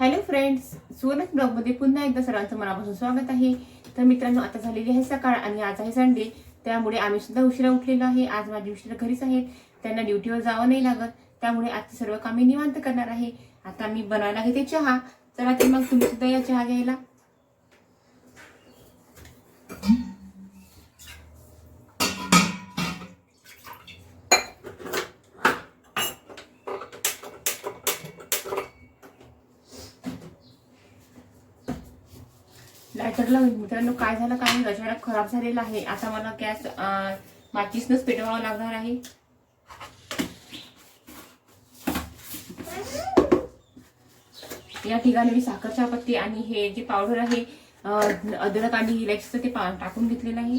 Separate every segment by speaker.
Speaker 1: Hello friends सुवर्णच ब्लॉगमध्ये पुन्हा एकदा सर्वांचं मनापासून स्वागत आहे. तर मित्रांनो आता झालेली आहे सकाळ आणि आज आहे संडे त्यामुळे आम्ही सुद्धा उशिरा उठलेलो आहे. आज माझी उशिरा घरीच आहेत त्यांना ड्युटीवर जावं नाही लागत त्यामुळे आजची सर्व कामे निवांत करणार आहे. आता मी बनवायला घेते चहा. चला तर मग तुम्ही सुद्धा या चहा घ्यायला. लायटरला मित्रांनो काय झालं काय नाही अचानक खराब झालेला आहे. आता मला गॅस अं, माचीसनंच पेटवावं लागणार आहे. या ठिकाणी मी साखर चहापत्ती आणि हे जे पावडर आहे अद्रक आणि इलायचीचं ते पा- टाकून घेतलेलं आहे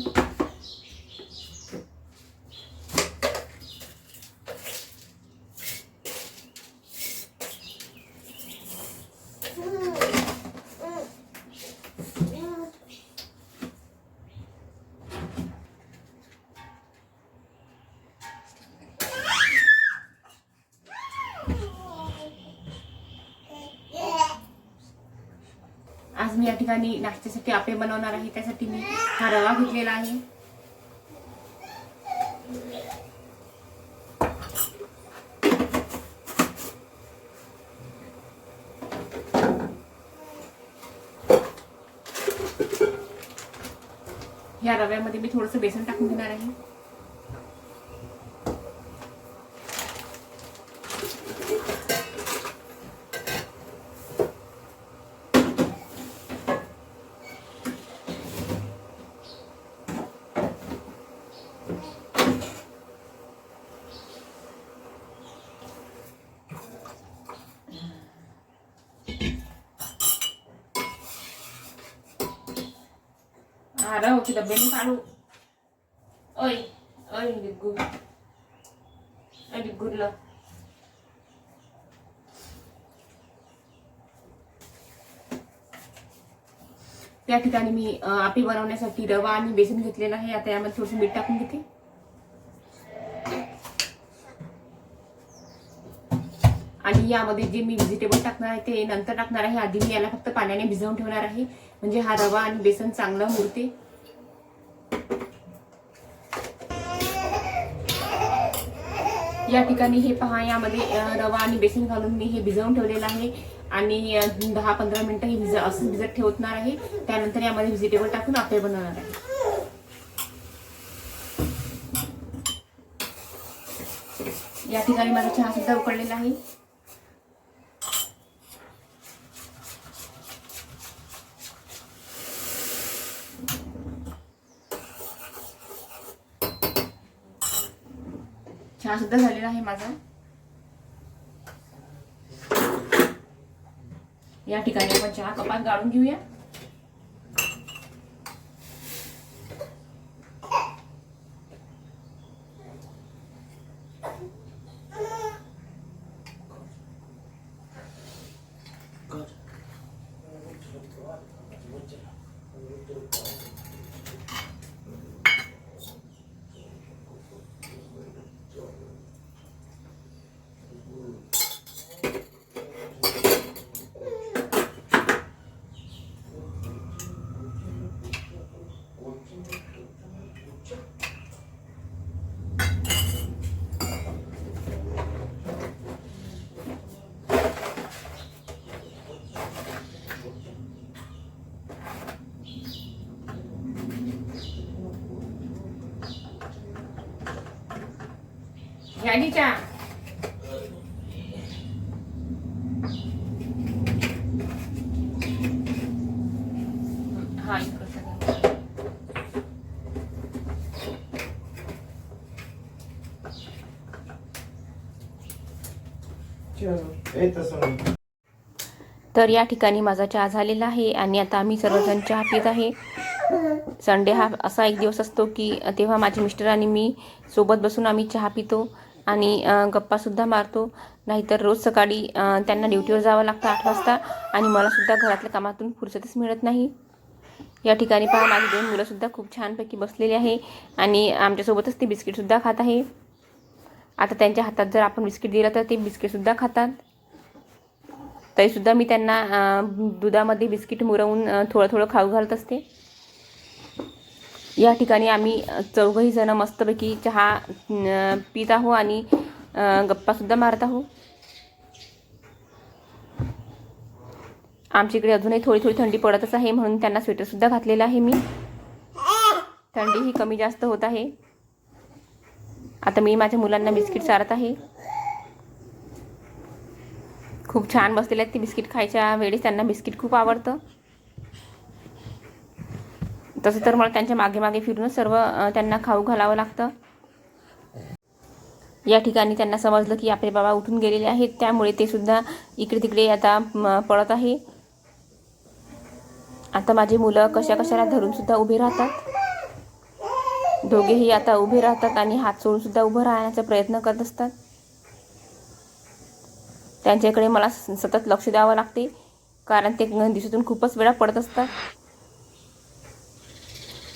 Speaker 1: आज मी या ठिकाणी नाश्त्यासाठी आपे बनवणार आहे त्यासाठी मी हा रवा घेतलेला आहे. या रव्यामध्ये मी थोडंसं बेसन टाकून घेणार आहे. हा रवची डब्याने काढू ओय ओय डिग्गू ओय डिग्गूरला त्या ठिकाणी मी आपी बनवण्यासाठी रवा आणि बेसन घेतलेला आहे. आता यामध्ये थोडंसं मीठ टाकून घेते. आणि यामध्ये जे मी व्हेजिटेबल टाकणार आहे ते नंतर टाकणार आहे. आधी मी याला फक्त पाण्याने भिजवून ठेवणार आहे. म्हणजे हा रवा आणि बेसन चांगलं मुरते. या ठिकाणी हे पहा यामध्ये रवा आणि बेसन घालून मी हे भिजवून ठेवलेलं आहे. आणि दहा पंधरा मिनिटं हे भिज असं भिजत ठेवणार आहे. त्यानंतर यामध्ये व्हेजिटेबल टाकून आपल्या बनवणार आहे. या ठिकाणी माझा चहा सुद्धा उकडलेला आहे. चहा सुद्धा झालेला आहे माझा. या ठिकाणी आपण चहा कपात गाळून घेऊया. घ्यानी हा. तर या ठिकाणी माझा चहा झालेला आहे आणि आता आम्ही सर्वजण चहा पित आहे. संडे हा असा एक दिवस असतो की तेव्हा माझे मिस्टर आणि मी सोबत बसून आम्ही चहा पितो. आणि गप्पासुद्धा मारतो. नाहीतर रोज सकाळी त्यांना ड्युटीवर जावं लागतं आठ वाजता आणि मलासुद्धा घरातल्या कामातून फुरसतच मिळत नाही. या ठिकाणी पहा माझी दोन मुलंसुद्धा खूप छानपैकी बसलेली आहे आणि आमच्यासोबतच ते बिस्किटसुद्धा खात आहे. आता त्यांच्या हातात जर आपण बिस्किट दिलं तर ते बिस्किटसुद्धा खातात. तरीसुद्धा मी त्यांना दुधामध्ये बिस्किट मुरवून थोडं थोडं खाऊ घालत असते. या ठिकाणी आम्ही चौघही जण मस्तपैकी चहा पित आहो आणि गप्पासुद्धा मारत आहो आमच्या इकडे अजूनही थोडी थोडी थंडी पडतच आहे म्हणून त्यांना स्वेटरसुद्धा घातलेलं आहे मी. थंडी ही कमी जास्त होत आहे. आता मी माझ्या मुलांना बिस्किट चारत आहे. खूप छान बसलेले आहेत ते बिस्किट खायच्या वेळेस त्यांना बिस्किट खूप आवडतं. तसं तर मला त्यांच्या मागे मागे फिरून सर्व त्यांना खाऊ घालावं लागतं. या ठिकाणी त्यांना समजलं की आपले बाबा उठून गेलेले आहेत त्यामुळे ते सुद्धा इकडे तिकडे आता पळत आहे. आता माझी मुलं कशा कशाला धरून सुद्धा उभे राहतात. दोघेही आता उभे राहतात आणि हात सोडून सुद्धा उभं राहण्याचा प्रयत्न करत असतात. त्यांच्याकडे मला स- सतत लक्ष द्यावं लागते कारण ते दिवसातून खूपच वेळा पडत असतात.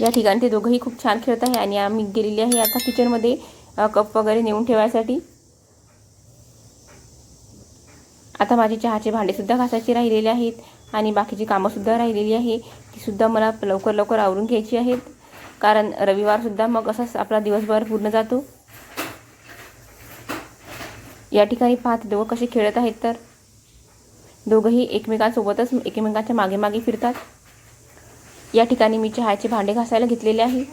Speaker 1: या ठिकाणी ते दोघंही खूप छान खेळत आहे आणि आम्ही गेलेली आहे आता किचनमध्ये कप वगैरे नेऊन ठेवायसाठी. आता माझे चहाचे भांडेसुद्धा घासायचे राहिलेले आहेत आणि बाकीची कामंसुद्धा राहिलेली आहे. तीसुद्धा मला लवकर लवकर आवरून घ्यायची आहेत. कारण रविवारसुद्धा मग असाच आपला दिवसभर पूर्ण जातो. या ठिकाणी पाहत दोघं कसे खेळत आहेत तर? दोघंही एकमेकांसोबतच एकमेकांच्या मागे मागे फिरतात. या ठिकाणी मी चहाचे भांडे घासायला घेतलेले आहे.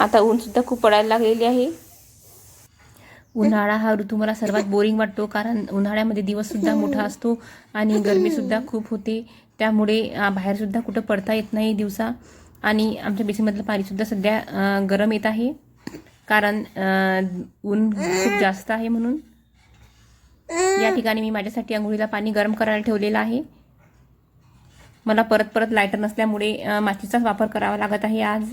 Speaker 1: आता ऊनसुद्धा खूप पडायला लागलेली आहे. उन्हाळा हा ऋतू मला सर्वात बोरिंग वाटतो कारण उन्हाळ्यामध्ये दिवससुद्धा मोठा असतो आणि गरमीसुद्धा खूप होते. त्यामुळे बाहेरसुद्धा कुठं पडता येत नाही दिवसा. आणि आमच्या बेसिनमधलं पाणीसुद्धा सध्या गरम येत आहे. कारण ऊन खूप जास्त आहे म्हणून. या ठिकाणी मी माझ्यासाठी आंघोळीला पाणी गरम करायला ठेवलेलं आहे. मला परत परत लायटर नसल्यामुळे माचीचाच वापर करावा लागत आहे आज.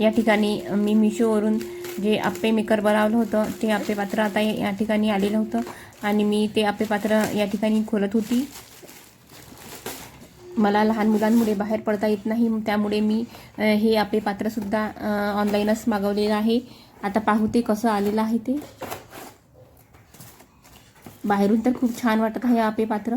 Speaker 1: या ठिकाणी मी मिशोवरून जे आप्पे मेकर बनवलं होतं ते आप्पे पात्र आता या ठिकाणी आलेलं होतं. आणि मी ते आप्पे पात्र या ठिकाणी खोलत होती. मला लहान मुलांमुळे बाहेर पडता येत नाही त्यामुळे मी हे आप्पे पात्रसुद्धा ऑनलाईनच मागवलेलं आहे. आता पाहू ते कसं आलेलं आहे ते. बाहेरून तर खूप छान वाटत आहे आप्पे पात्र.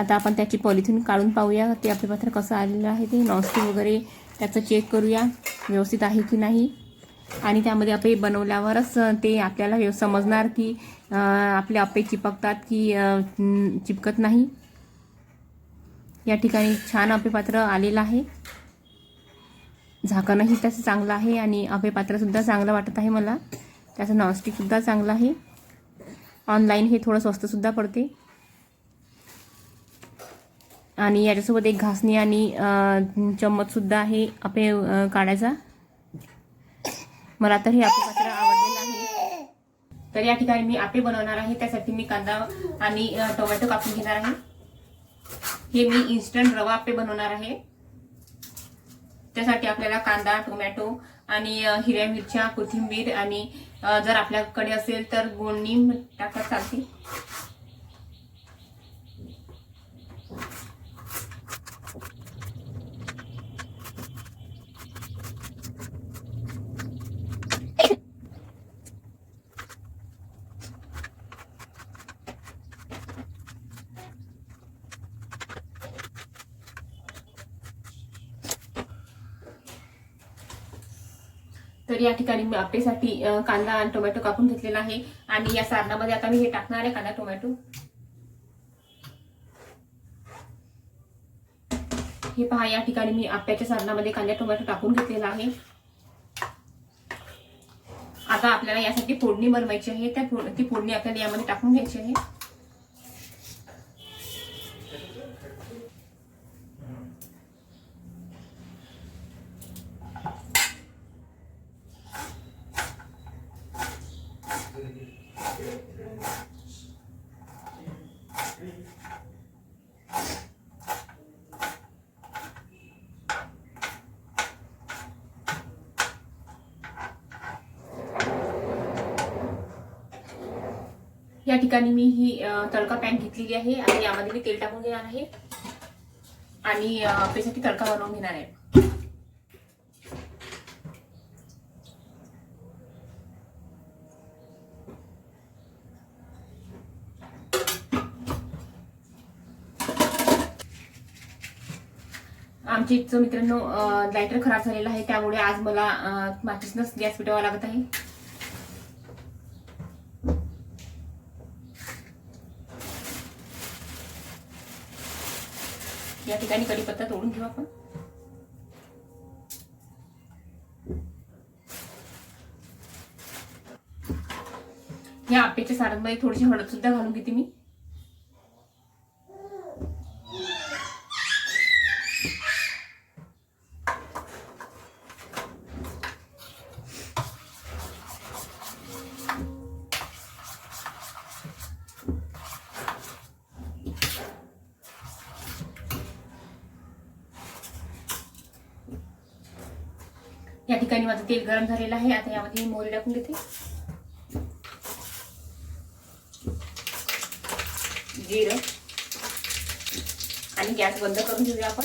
Speaker 1: आता आपण त्याची पॉलिथिन काढून पाहूया ते आपले पत्र कसं आलेलं आहे ते. नॉनस्टिक वगैरे त्याचं चेक करूया व्यवस्थित आहे की नाही. आणि त्यामध्ये आपे बनवल्यावरच ते आपल्याला व्यव समजणार की आपले आपे चिपकतात की चिपकत नाही. या ठिकाणी छान अपेपात्र आलेलं आहे. झाकणही त्याचं चांगलं आहे आणि अपेपात्रसुद्धा चांगलं वाटत आहे मला. त्याचं नॉनस्टिकसुद्धा चांगलं आहे. ऑनलाईन हे थोडं स्वस्तसुद्धा पडते. आणि याच्यासोबत एक घासणी आणि चम्मचसुद्धा आहे आपे काढायचा. मला तर हे आपे पात्र आवडलेलं आहे. तर या ठिकाणी मी आपे बनवणार आहे. त्यासाठी मी कांदा आणि टोमॅटो कापून घेणार आहे. हे मी इन्स्टंट रवा आपे बनवणार आहे. त्यासाठी आपल्याला कांदा टोमॅटो आणि हिरव्या मिरच्या कोथिंबीर आणि जर आपल्याकडे असेल तर गोडणी टाकत चालते. तर या ठिकाणी मी आपल्यासाठी कांदा आणि टोमॅटो कापून घेतलेला आहे. आणि या सारणामध्ये आता मी हे टाकणार आहे कांदा टोमॅटो. हे पहा या ठिकाणी मी आप्याच्या सारणामध्ये कांदा टोमॅटो टाकून घेतलेला आहे. आता आपल्याला यासाठी फोडणी बनवायची आहे. त्या ती फोडणी आपल्याला यामध्ये टाकून घ्यायची आहे. या ठिकाणी मी ही तडका पॅन घेतलेली आहे आणि यामध्ये मी तेल टाकून घेणार आहे. आणि त्याच्यासाठी तडका बनवून घेणार आहे. आमच्या मित्रांनो लायटर खराब झालेला आहे. त्यामुळे आज मला माचिसनंच गॅस पिटावा लागत आहे. या ठिकाणी कढीपत्ता तोडून घेऊ आपण. या आपेच्या सारांमध्ये थोडीशी हळद सुद्धा घालून घेते मी. ठिकाणी माझं तेल गरम झालेलं आहे. आता यामध्ये मी मोहरी टाकून घेते. जिरं. आणि गॅस बंद करून घेऊया आपण.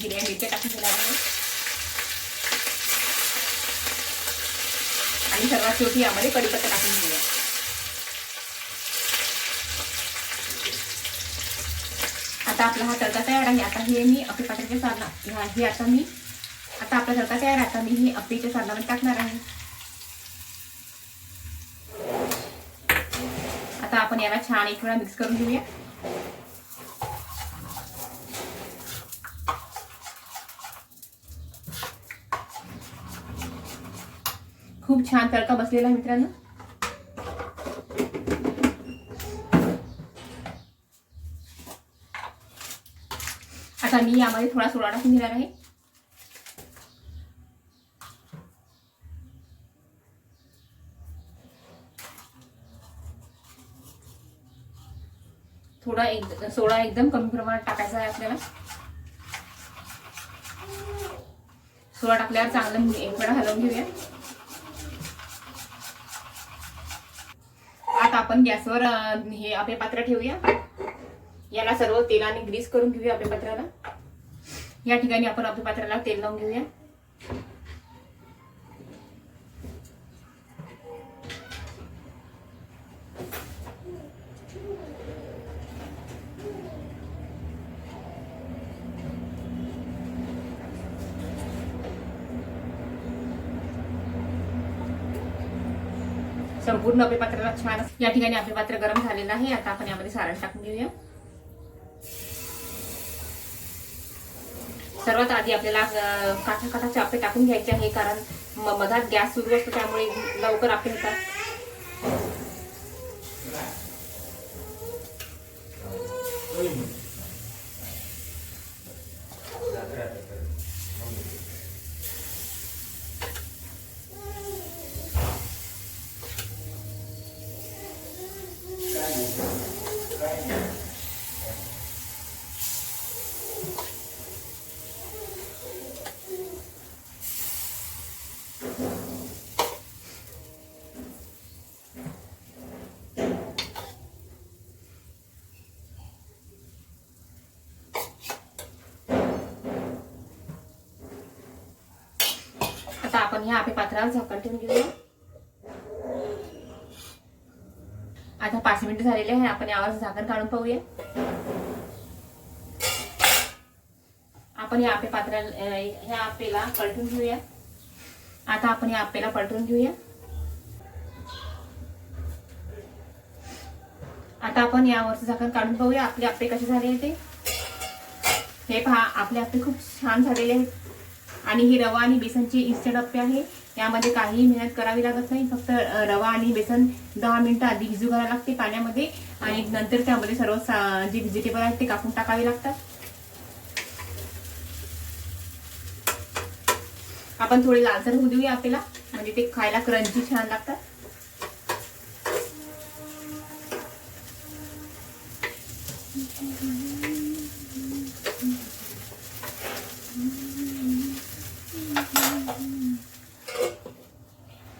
Speaker 1: जिऱ्या मिरच्या टाकून दिला आहे. आणि सर्वात शेवटी यामध्ये कडीपत्ता टाकून घेऊया. आता आपला हा तडका तयार आहे. आता हे मी आपल्या पात्राच्या साधना हे आता मी आता आपला तडका तयार आता मी हे अप्पेच्या साधनामध्ये टाकणार आहे. आता आपण याला छान एक वेळा मिक्स करून घेऊया. खूप छान तडका बसलेला आहे मित्रांनो. आता मी यामध्ये थोडा सोडा टाकून घेणार आहे. सोडा एक सोडा एकदम कमी प्रमाणात टाकायचा आहे आपल्याला. सोडा टाकल्यावर चांगलं म्हणजे एक हलवून घेऊया. आता आपण गॅसवर हे आपले पात्र ठेवूया. याला सर्व तेलाने ग्रीस करून घेऊया आपल्या पात्राला. या ठिकाणी आपण आपल्या पात्राला तेल लावून घेऊया. संपूर्ण आपल्या पात्राला छान या ठिकाणी आपले पात्र गरम झालेलं आहे. आता आपण यामध्ये सारण टाकून घेऊया. सर्वात आधी आपल्याला काठा काठाचे आपे टाकून घ्यायचे आहे कारण मधात गॅस सुरू असतो त्यामुळे लवकर आपे होतात. आता आपण ह्या आपल्या पात्रावर झाकण ठेवून घेऊया. आता पाच मिनिट झालेले आहे आपण यावर झाकण काढून पाहूया. आपण या आपे पात्राला ह्या आपेला पलटून घेऊया. आता आपण या आपेला पलटून घेऊया. आता आपण यावरचं झाकण काढून पाहूया आपले आपे कसे झाले ते. हे पहा आपले आपे खूप छान झालेले आहेत. आणि ही रवा आणि बेसनची इन्स्टंट अप्पे आहे. यामध्ये काहीही मेहनत करावी लागत नाही. फक्त रवा आणि बेसन दहा मिनिटं आधी भिजू घालावं लागते पाण्यामध्ये आणि नंतर त्यामध्ये सर्व सा- जे व्हेजिटेबल आहेत ते कापून टाकावे लागतात. आपण थोडे लालसर होऊ देऊया आपल्याला. म्हणजे ते खायला क्रंची छान लागतात.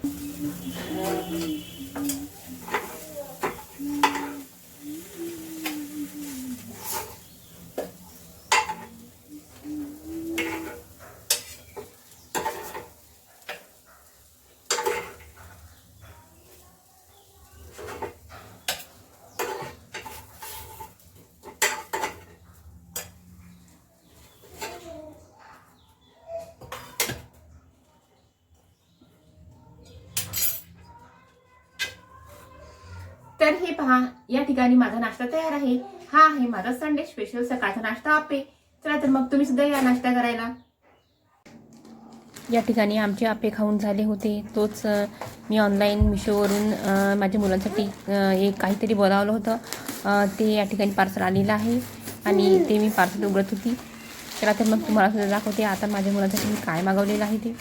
Speaker 1: Thank you. तर हे पहा या ठिकाणी माझा नाश्ता तयार आहे. हा आहे माझा संडे स्पेशल सकाळचा नाश्ता आपे. चला तर मग तुम्ही सुद्धा या नाश्ता करायला. या ठिकाणी आमचे आपे खाऊन झाले होते. तोच मी ऑनलाईन मिशोवरून माझ्या मुलांसाठी एक काहीतरी बोलावलं होतं. ते या ठिकाणी पार्सल आलेलं आहे आणि ते मी पार्सल उघडत होती. चला तर मग तुम्हाला सुद्धा दाखवते. आता माझ्या मुलांसाठी मी काय मागवलेलं आहे ते.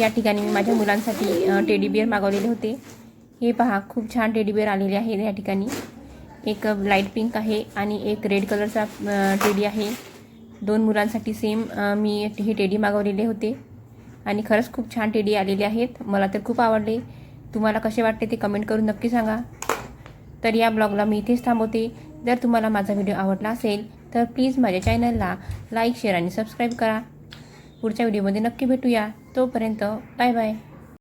Speaker 1: या ठिकाणी मी माझ्या मुलांसाठी टेडी बिअर मागवलेले होते. हे पहा खूप छान टेडी बिअर आलेले आहे या ठिकाणी. एक लाइट पिंक आहे आणि एक रेड कलरचा टेडी आहे. दोन मुलांसाठी सेम मी हे टेडी मागवलेले होते. आणि खरंच खूप छान टेडी आलेले आहेत. मला तर खूप आवडले. तुम्हाला कसे वाटते ते कमेंट करून नक्की सांगा. तर या ब्लॉगला मी इथेच थांबवते. जर तुम्हाला माझा व्हिडिओ आवडला असेल तर प्लीज माझ्या चॅनलला लाईक शेअर आणि सबस्क्राईब करा. पुढच्या व्हिडिओमध्ये नक्की भेटूया. तोपर्यंत बाय बाय